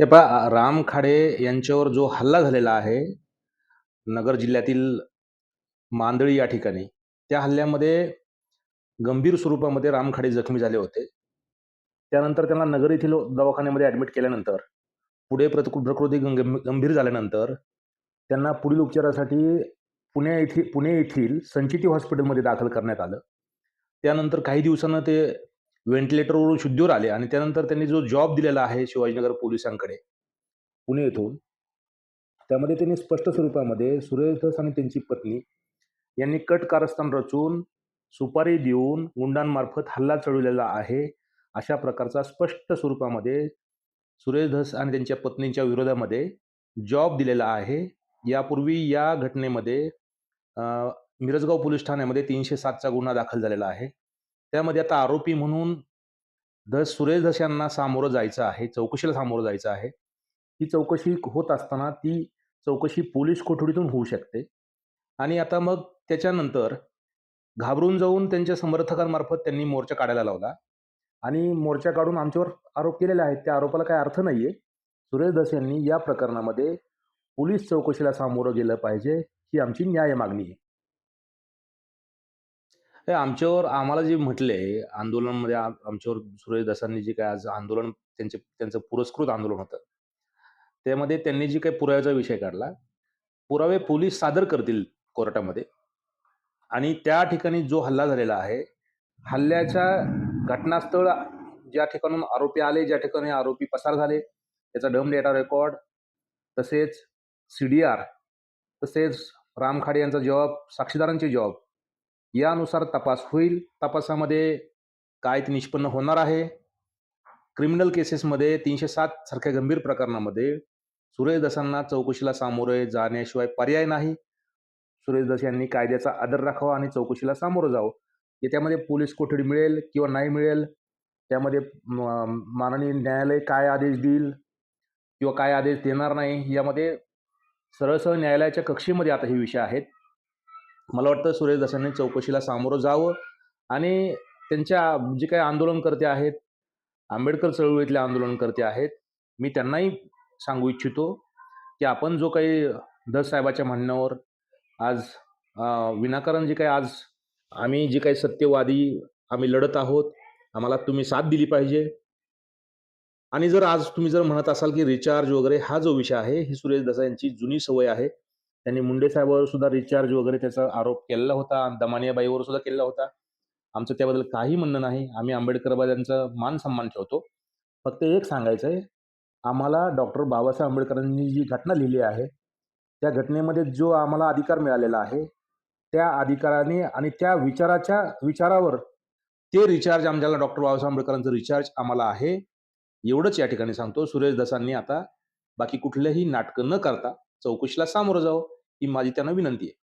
हे पहा राम खाडे यांच्यावर जो हल्ला झालेला आहे नगर जिल्ह्यातील मांदळी या ठिकाणी त्या हल्ल्यामध्ये गंभीर स्वरूपामध्ये राम खाडे जखमी झाले होते. त्यानंतर त्यांना नगर येथील दवाखान्यामध्ये ॲडमिट केल्यानंतर पुढे प्रत- प्रकृती गंभीर झाल्यानंतर त्यांना पुढील उपचारासाठी पुणे येथील पुणे येथील संचिती हॉस्पिटलमध्ये दाखल करण्यात आलं. त्यानंतर काही दिवसानं ते व्हेंटिलेटरवरून शुद्धीवर आले आणि त्यानंतर त्यांनी जो जॉब दिलेला आहे शिवाजीनगर पोलिसांकडे पुणे येथून त्यामध्ये त्यांनी स्पष्ट स्वरूपामध्ये सुरेश धस आणि त्यांची पत्नी यांनी कट कारस्थान रचून सुपारी देऊन गुंडांमार्फत हल्ला चढवलेला आहे अशा प्रकारचा स्पष्ट स्वरूपामध्ये सुरेश धस आणि त्यांच्या पत्नीच्या विरोधामध्ये जॉब दिलेला आहे. यापूर्वी या घटनेमध्ये मिरजगाव पोलीस ठाण्यामध्ये तीनशे सातचा गुन्हा दाखल झालेला आहे. त्यामध्ये आता आरोपी म्हणून धस सुरेश धस यांना सामोरं जायचं आहे चौकशीला सामोरं जायचं आहे. ही चौकशी होत असताना ती चौकशी पोलीस कोठडीतून होऊ शकते. आणि आता मग त्याच्यानंतर घाबरून जाऊन त्यांच्या समर्थकांमार्फत त्यांनी मोर्चा काढायला लावला. आणि मोर्चा काढून आमच्यावर आरोप केलेले आहेत. त्या आरोपाला काही अर्थ नाहीये. सुरेश धस यांनी या प्रकरणामध्ये पोलीस चौकशीला सामोरं गेलं पाहिजे ही आमची न्याय मागणी आहे. आमच्यावर आम्हाला जे म्हटले आंदोलनमध्ये आमच्यावर सूर्यदासांनी जे काय आज आंदोलन त्यांचे त्यांचं पुरस्कृत आंदोलन होतं. त्यामध्ये त्यांनी जी काही पुराव्याचा विषय काढला पुरावे पोलीस सादर करतील कोर्टामध्ये आणि त्या ठिकाणी जो हल्ला झालेला आहे हल्ल्याच्या घटनास्थळ ज्या ठिकाणून आरोपी आले ज्या ठिकाणी आरोपी पसार झाले त्याचा डम डेटा रेकॉर्ड तसेच सी डी आर तसेच राम खाडे यांचा जॉब साक्षीदारांचे जॉब यानुसार तपास होईल. तपासामध्ये काय ते निष्पन्न होणार आहे. क्रिमिनल केसेसमध्ये तीनशे सात सारख्या गंभीर प्रकरणामध्ये सुरेश दसांना चौकशीला सामोरे जाण्याशिवाय पर्याय नाही. सुरेश दस यांनी कायद्याचा आदर राखावा आणि चौकशीला सामोरं जावं. याच्यामध्ये पोलीस कोठडी मिळेल किंवा नाही मिळेल त्यामध्ये माननीय न्यायालय काय आदेश देईल किंवा काय आदेश देणार नाही यामध्ये सरळ सरळ न्यायालयाच्या कक्षेमध्ये आता हे विषय आहेत. मला वाटतं सुरेश दसांनी चौकशीला सामोरं जावं आणि त्यांच्या जे काही आंदोलनकर्ते आहेत आंबेडकर चळवळीतले आंदोलनकर्ते आहेत मी त्यांनाही सांगू इच्छितो की आपण जो काही दस साहेबाच्या म्हणण्यावर आज विनाकारण जे काही आज आम्ही जे काही सत्यवादी आम्ही लढत आहोत आम्हाला तुम्ही साथ दिली पाहिजे. आणि जर आज तुम्ही जर म्हणत असाल की रिचार्ज वगैरे हा जो विषय आहे ही सुरेश दसा यांची जुनी सवय आहे त्यांनी मुंडे साहेबांवर सुद्धा रिचार्ज वगैरे त्याचा आरोप केलेला होता दमानियाबाईवर सुद्धा केलेला होता. आमचं त्याबद्दल काही म्हणणं नाही. आम्ही आंबेडकरवाद्यांचा मान सन्मान ठेवतो. फक्त एक सांगायचं आहे आम्हाला डॉक्टर बाबासाहेब आंबेडकरांनी जी घटना लिहिली आहे त्या घटनेमध्ये जो आम्हाला अधिकार मिळालेला आहे त्या अधिकाराने आणि त्या विचाराच्या विचारावर ते रिचार्ज आमच्याला डॉक्टर बाबासाहेब आंबेडकरांचं रिचार्ज आम्हाला आहे. एवढंच या ठिकाणी सांगतो. सुरेश दसांनी आता बाकी कुठलंही नाटकं न करता चौकशीला सामोरं जावं. ही माझी त्यांना विनंती आहे.